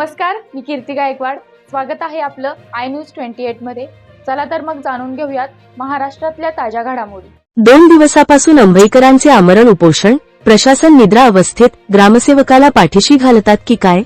नमस्कार मी कीर्ती गायकवाड. स्वागत आहे आपलं आय न्यूज ट्वेंटी एटमध्ये. चला तर मग जाणून घेऊयात महाराष्ट्रातल्या ताज्या घडामोडी. दोन दिवसापासून अंबईकरांचे आमरण उपोषण प्रशासन निद्रा अवस्थेत ग्रामसेवकाला पाठीशी घालतात की काय?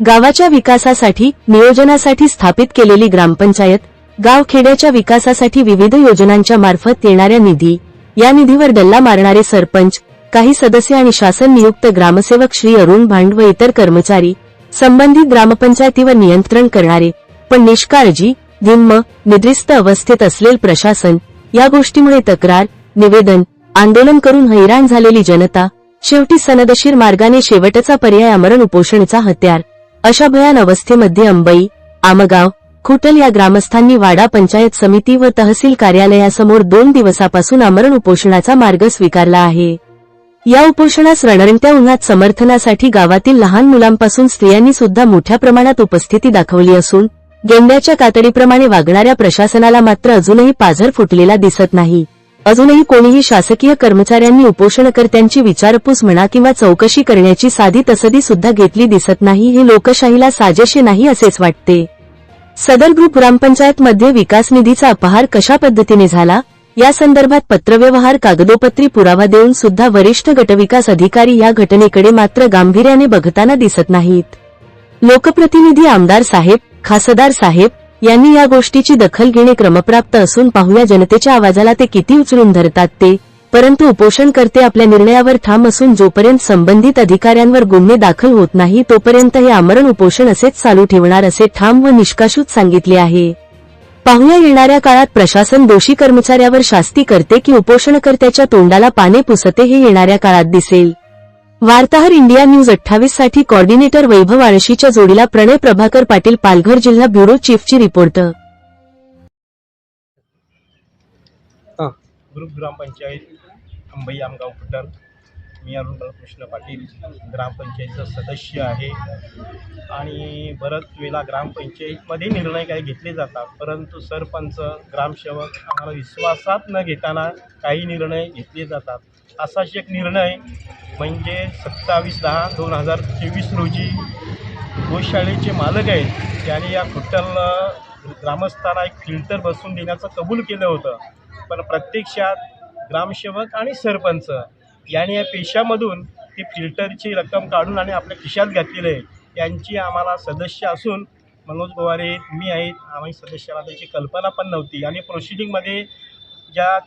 गावाच्या विकासासाठी नियोजनासाठी स्थापित केलेली ग्रामपंचायत गाव खेड्याच्या विकासासाठी विविध योजनांच्या मार्फत येणाऱ्या निधी या निधीवर डल्ला मारणारे सरपंच काही सदस्य आणि शासन नियुक्त ग्रामसेवक श्री अरुण भांड व इतर कर्मचारी संबंधित ग्रामपंचायतीवर नियंत्रण करणारे पण निष्काळजी निम्म निद्रिस्त अवस्थेत असलेले प्रशासन या गोष्टीमुळे तक्रार निवेदन आंदोलन करून हैराण झालेली जनता शेवटी सनदशीर मार्गाने शेवटचा पर्याय अमरण उपोषणचा हत्यार. अशा भयान अवस्थेमध्ये अंबई आमगाव खुटल या ग्रामस्थांनी वाडा पंचायत समिती व तहसील कार्यालयासमोर दोन दिवसापासून आमरण उपोषणाचा मार्ग स्वीकारला आहे. या उपोषणास रणरणत्या उन्हात समर्थनासाठी गावातील लहान मुलांपासून स्त्रियांनी सुद्धा मोठ्या प्रमाणात उपस्थिती दाखवली असून गेंड्याच्या कातडीप्रमाणे वागणाऱ्या प्रशासनाला मात्र अजूनही पाझर फुटलेला दिसत नाही. अजूनही कोणीही शासकीय कर्मचाऱ्यांनी उपोषणकर्त्यांची विचारपूस म्हणा किंवा चौकशी करण्याची साधी तसदी सुद्धा घेतली दिसत नाही हे लोकशाहीला साजेशी नाही असेच वाटते. सदर ग्रुप ग्रामपंचायतमध्ये विकास निधीचा अपहार कशा पद्धतीने झाला? या संदर्भात पत्रव्यवहार कागदोपत्री पुरावा देऊन सुद्धा वरिष्ठ गटविकास अधिकारी या घटनेकडे मात्र गांभीर्याने बघताना दिसत नाहीत. लोकप्रतिनिधी आमदार साहेब खासदार साहेब यांनी या गोष्टीची दखल घेणे क्रमप्राप्त असून पाहूया जनतेच्या आवाजाला ते किती उचलून धरतात ते. परंतु उपोषणकर्ते आपल्या निर्णयावर ठाम असून जोपर्यंत संबंधित अधिकाऱ्यांवर गुन्हे दाखल होत नाही तोपर्यंत हे आमरण उपोषण असेच चालू ठेवणार असे ठाम व निष्काशूत सांगितले आहे. पाहुया येणाऱ्या काळात प्रशासन दोषी कर्मचाऱ्यावर शास्ती करते की उपोषणकर्त्याच्या तोंडाला पाने पुसते हे येणाऱ्या काळात दिसेल. वार्ताहर इंडिया न्यूज अठ्ठावीससाठी कॉर्डिनेटर वैभव आळशीच्या जोडीला प्रणय प्रभाकर पाटील पालघर जिल्हा ब्युरो चीफची रिपोर्ट. ग्रुप ग्रामपंचायत अंबई आमगाव खुटर मी अरुण बालकृष्ण पाटील ग्रामपंचायतीचा सदस्य आहे. आणि बरंच वेळा ग्रामपंचायतमध्ये निर्णय काही घेतले जातात. परंतु सरपंच ग्रामसेवक आम्हाला विश्वासात न घेताना काही निर्णय घेतले जातात. असाच एक निर्णय म्हणजे सत्तावीस दहा दोन हजार तेवीस रोजी गोशाळेचे मालक आहेत. त्याने या खुट्टल ग्रामस्थांना एक फिल्टर बसून देण्याचं कबूल केलं होतं. पण प्रत्यक्षात ग्रामसेवक आणि सरपंच याने या पेशामधून ती फिल्टरची रक्कम काढून आणि आपल्या खिशात घातलेली आहे. त्यांची आम्हाला सदस्य असून मनोज पवार आहेत मी आहेत. आम्ही सदस्याला त्याची कल्पना पण नव्हती. आणि प्रोसिडिंगमध्ये ज्या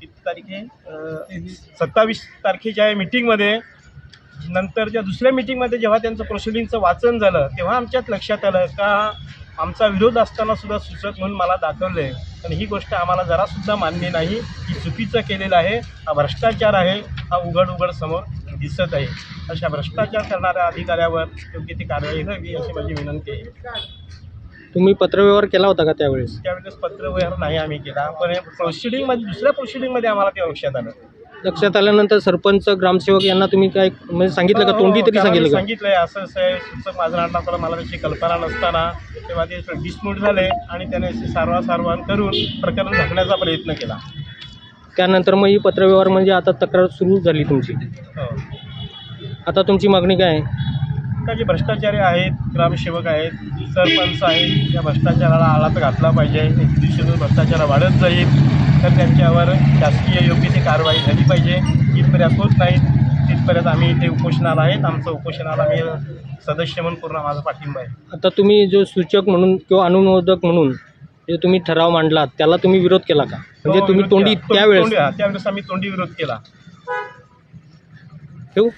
किती तारखे? सत्तावीस तारखेच्या या मिटिंगमध्ये नंतरच्या दुसऱ्या मिटिंगमध्ये जेव्हा त्यांचं प्रोसिडिंगचं वाचन झालं तेव्हा आमच्यात लक्षात आलं का आमचा विरोध असताना सुद्धा सुचत म्हणून मला दाखवलं आहे पण ही गोष्ट आम्हाला जरासुद्धा मान्य नाही. ही चुकीचं केलेलं आहे. हा भ्रष्टाचार आहे. हा उघड उघड समोर दिसत आहे. अशा भ्रष्टाचार करणाऱ्या अधिकाऱ्यावर योग्य ती कारवाई व्हावी अशी माझी विनंती आहे. तुम्ही पत्रव्यवहार केला होता का त्यावेळेस? त्यावेळेस पत्रव्यवहार नाही आम्ही केला. पण प्रोसिडिंगमध्ये दुसऱ्या प्रोसिडिंगमध्ये आम्हाला ते लक्षात आलं. लक्षात आल्यानंतर सरपंच ग्रामसेवक यांना तुम्ही काय म्हणजे सांगितलं का? तोंडी तरी सांगितलं का? सांगितलंय असं असं आहे. सूचक माझं नाटक मला त्याची कल्पना नसताना तेव्हा ते डिस्प्यूट झाले आणि त्याने असे सारवा सारवान करून प्रकरण झाकण्याचा प्रयत्न केला. त्यानंतर मग ही पत्रव्यवहार म्हणजे आता तक्रार सुरू झाली तुमची. हो. आता तुमची मागणी काय आहे? का जे भ्रष्टाचारी आहेत ग्रामसेवक आहेत सरपंच आहेत या भ्रष्टाचाराला आळा तर घातला पाहिजे एक दिवशी भ्रष्टाचार वाढत जाईल तर त्यांच्यावर शासकीय योग्य ती कारवाई झाली पाहिजे. जिथपर्यंत होत नाही. तिथपर्यंत आम्ही इथे उपोषणाला आहेत. आमचं उपोषणाला मी सदस्य म्हणून पूर्ण माझा पाठिंबा आहे. आता तुम्ही जो सूचक म्हणून किंवा अनुमोदक म्हणून जे तुम्ही ठराव मांडलात त्याला तुम्ही विरोध केला का? म्हणजे हो, तुम्ही विरोध तोंडी त्यावेळेस त्यावेळेस आम्ही तोंडी विरोध केला. ठेवू?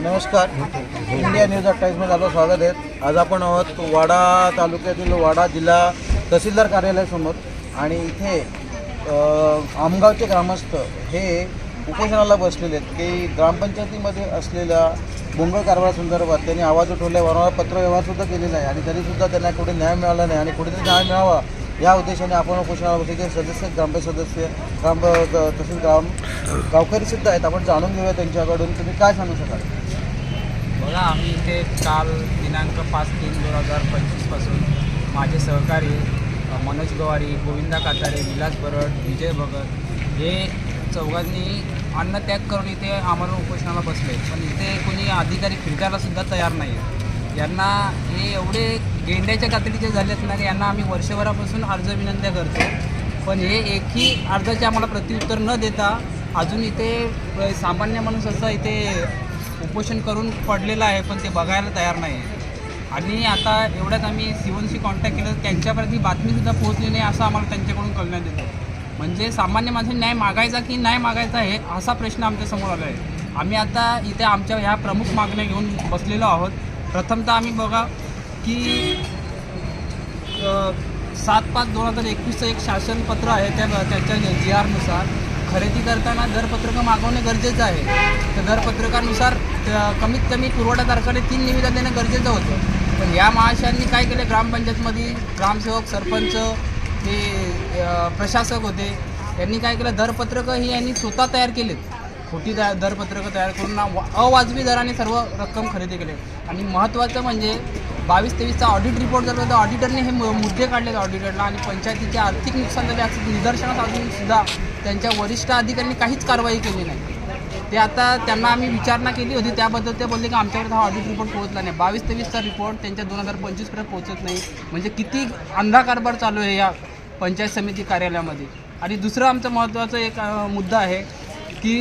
नमस्कार. इंडिया न्यूज अठ्ठावीसमध्ये आपलं स्वागत आहे. आज आपण आहोत वाडा तालुक्यातील वाडा जिल्हा तहसीलदार कार्यालयासमोर. आणि इथे आमगावचे ग्रामस्थ हे उपोषणाला बसलेले आहेत. की ग्रामपंचायतीमध्ये असलेल्या बोंगळ कारभारासंदर्भात त्यांनी आवाज उठवला वारंवार पत्रव्यवहारसुद्धा केलेला आहे. आणि तरीसुद्धा त्यांना कुठे न्याय मिळाला नाही आणि कुठेतरी न्याय मिळावा या उद्देशाने आपण उपोषणाला बसले सदस्य ग्रामपंचायत सदस्य ग्राम तसेच ग्राम गावकरीसुद्धा आहेत. आपण जाणून घेऊया त्यांच्याकडून. तुम्ही काय सांगू शकाल? बघा आम्ही इथे काल दिनांक पाच तीन दोन हजार पंचवीसपासून माझे सहकारी मनोज गवारी गोविंदा कातारे विलास बरड विजय भगत हे चौघांनी अन्नत्याग करून इथे आमरण उपोषणाला बसले. पण इथे कोणी अधिकारी फिरकायलासुद्धा तयार नाही आहे यांना हे एवढे गेंड्याच्या कातडीचे झालेत ना की यांना आम्ही वर्षभरापासून अर्ज विनंत्या करतो पण हे एकही अर्जाचे आम्हाला प्रत्युत्तर न देता अजून इथे सामान्य माणूस असं इथे उपोषण करून पडलेलं आहे पण ते बघायला तयार नाही आहे आणि आता एवढ्यात आम्ही सिवनशी कॉन्टॅक्ट केलं त्यांच्यापर्यंत ही बातमीसुद्धा पोहोचली नाही असं आम्हाला त्यांच्याकडून कळण्यात येतं. म्हणजे सामान्य माणसाने न्याय मागायचा की नाही मागायचा आहे असा प्रश्न आमच्यासमोर आला आहे. आम्ही आता इथे आमच्या ह्या प्रमुख मागण्या घेऊन बसलेलो आहोत. प्रथमतः आम्ही बघा की सात पाच दोन हजार एकवीसचं एक शासनपत्र आहे त्या त्याच्या जी आरनुसार. खरेदी करताना दरपत्रकं मागवणे गरजेचं आहे. तर दरपत्रकानुसार कमीत कमी पुरवठादाराकडे तीन निविदा देणं गरजेचं होतं. पण या महाशयांनी काय केलं? ग्रामपंचायतमध्ये ग्रामसेवक सरपंच ते प्रशासक होते. यांनी काय केलं दरपत्रकं ही यांनी स्वतः तयार केलेत. खोटी दा दरपत्रकं तयार करून वा- अवाजवी दराने सर्व रक्कम खरेदी केले. आणि महत्त्वाचं म्हणजे बावीस तेवीसचा ऑडिट रिपोर्ट जर तर ऑडिटरने हे मु- मुद्दे काढलेत ऑडिटरला आणि पंचायतीचे आर्थिक नुकसान झाले असं निदर्शनास अजून सुद्धा त्यांच्या वरिष्ठ अधिकाऱ्यांनी काहीच कारवाई केली नाही. ते आता त्यांना आम्ही विचारणा केली होती त्याबद्दल ते बोलले की आमच्याकडे हा ऑडिट रिपोर्ट पोहोचला नाही. बावीस तेवीसचा रिपोर्ट त्यांच्या दोन हजार पंचवीसपर्यंत पोहोचत नाही. म्हणजे किती अंधा कारभार चालू आहे या पंचायत समिती कार्यालयामध्ये. आणि दुसरं आमचं महत्त्वाचं एक मुद्दा आहे की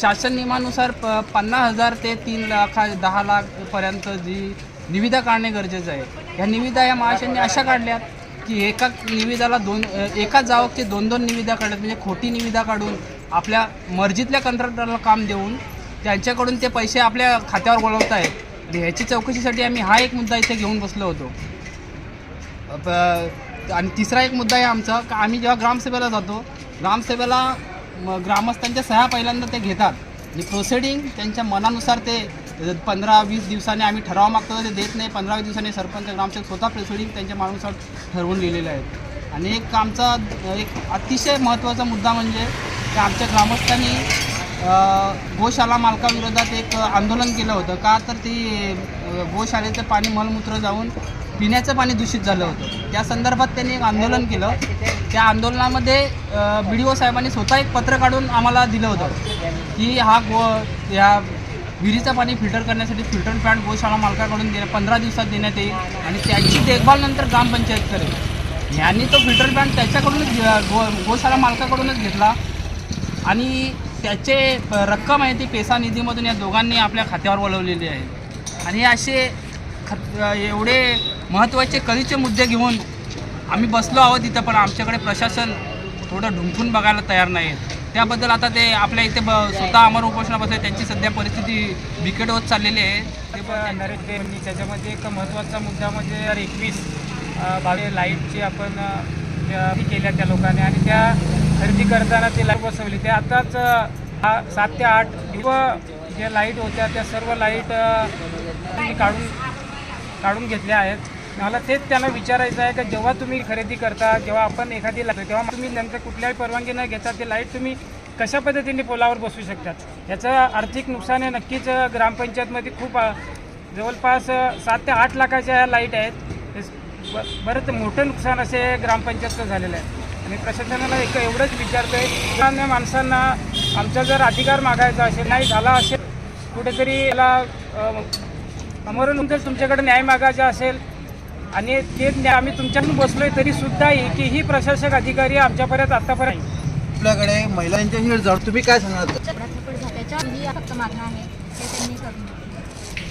शासन नियमानुसार प पन्नास हजार ते तीन लाख दहा लाखपर्यंत जी निविदा काढणे गरजेचं आहे. ह्या निविदा या महाशयांनी अशा काढल्यात की एका निविदाला दोन अ, एका जावकचे दोन दोन निविदा काढल्यात. म्हणजे खोटी निविदा काढून आपल्या मर्जीतल्या कंत्राटदाराला काम देऊन त्यांच्याकडून ते पैसे आपल्या खात्यावर वळवत आहेत आणि ह्याची चौकशीसाठी आम्ही हा एक मुद्दा इथे घेऊन बसलो होतो. प- आणि तिसरा एक मुद्दा आहे आमचा का आम्ही जेव्हा ग्रामसभेला जातो ग्रामसभेला म- ग्रामस्थांच्या सह्या पहिल्यांदा ते घेतात. म्हणजे जी प्रोसिडिंग त्यांच्या मनानुसार ते पंधरा वीस दिवसांनी आम्ही ठराव मागतो ते देत नाही पंधरा वीस दिवसांनी सरपंच ग्रामसेवक स्वतः प्रोसिडिंग त्यांच्या मनानुसार ठरवून लिहिलेले आहेत आणि एक आमचा एक अतिशय महत्त्वाचा मुद्दा म्हणजे की आमच्या ग्रामस्थांनी गोशाला मालकाविरोधात एक आंदोलन केलं होतं. का तर ती गोशाळेचं पाणी मलमूत्र जाऊन पिण्याचं पाणी दूषित झालं होतं. त्या संदर्भात त्यांनी एक आंदोलन केलं. त्या आंदोलनामध्ये बी डी ओ साहेबांनी स्वतः एक पत्र काढून आम्हाला दिलं होतं की हा गो या विहिरीचं पाणी फिल्टर करण्यासाठी फिल्टर प्लांट गोशाळा मालकाकडून दे पंधरा दिवसात देण्यात येईल आणि त्याची देखभाल नंतर ग्रामपंचायत करेल. यांनी तो फिल्टर प्लांट त्याच्याकडूनच घे- गो गोशाळा मालकाकडूनच घेतला आणि त्याचे रक्कम आहे ती पेसा निधीमधून या दोघांनी आपल्या खात्यावर वळवलेली आहे. आणि असे खत एवढे महत्त्वाचे कधीचे मुद्दे घेऊन आम्ही बसलो आहोत इथं पण आमच्याकडे प्रशासन थोडं ढुंकून बघायला तयार नाही त्याबद्दल आता ते आपल्या इथे ब स्वतः अमर उपोषणा बसले त्यांची सध्या परिस्थिती बिकट होत चाललेली आहे. ते पण नरेंद्र त्याच्यामध्ये एक महत्त्वाचा मुद्दा म्हणजे यार एकवीस बावीस लाईटची आपण केल्या त्या लोकांनी. आणि त्या खरेदी करताना ते लाइट बसवली. ते आताच हा सात ते आठ किंवा ज्या लाइट होत्या त्या सर्व लाइट काढून काढून घेतल्या आहेत. मला तेच त्यांना विचारायचं आहे की जेव्हा तुम्ही खरेदी करता जेव्हा आपण एखादी लागतो तेव्हा तुम्ही नंतर कुठल्याही परवानगी न घेता ते लाइट तुम्ही कशा पद्धतीने पोलावर बसू शकतात याचं आर्थिक नुकसान हे नक्कीच ग्रामपंचायतमध्ये खूप जवळपास सात ते आठ लाखाच्या ह्या लाइट आहेत. ब- बरंच मोठं नुकसान असे ग्रामपंचायतचं झालेलं आहे. आणि प्रशासनाला एक एवढंच विचारतं आहे माणसांना आमचा जर अधिकार मागायचा असेल नाही झाला असेल कुठेतरी याला अमरून जर तुमच्याकडे न्याय मागायचा असेल आणि ते न्याय आम्ही तुमच्याकडून बसलोय तरी सुद्धा एकही प्रशासक अधिकारी आमच्यापर्यंत आतापर्यंत आपल्याकडे महिलांच्या जाऊन तुम्ही काय सांगणार ही.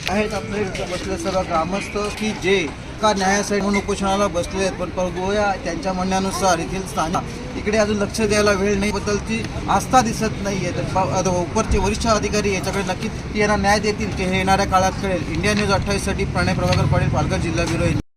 आहेत आपले बसले सर्व ग्रामस्थ की जे का न्यायासाठी म्हणून उपोषणाला बसले आहेत. पण पर गोया त्यांच्या म्हणण्यानुसार येथील स्थानिक इकडे अजून लक्ष द्यायला वेळ नाही बद्दलची आस्था दिसत नाही आहे. तर उपरचे वरिष्ठ अधिकारी याच्याकडे नक्कीच यांना न्याय देतील की हे येणाऱ्या काळात कळेल. इंडिया न्यूज अठ्ठावीससाठी प्रणय प्रभाकर पाटील पालघर जिल्हा ब्युरो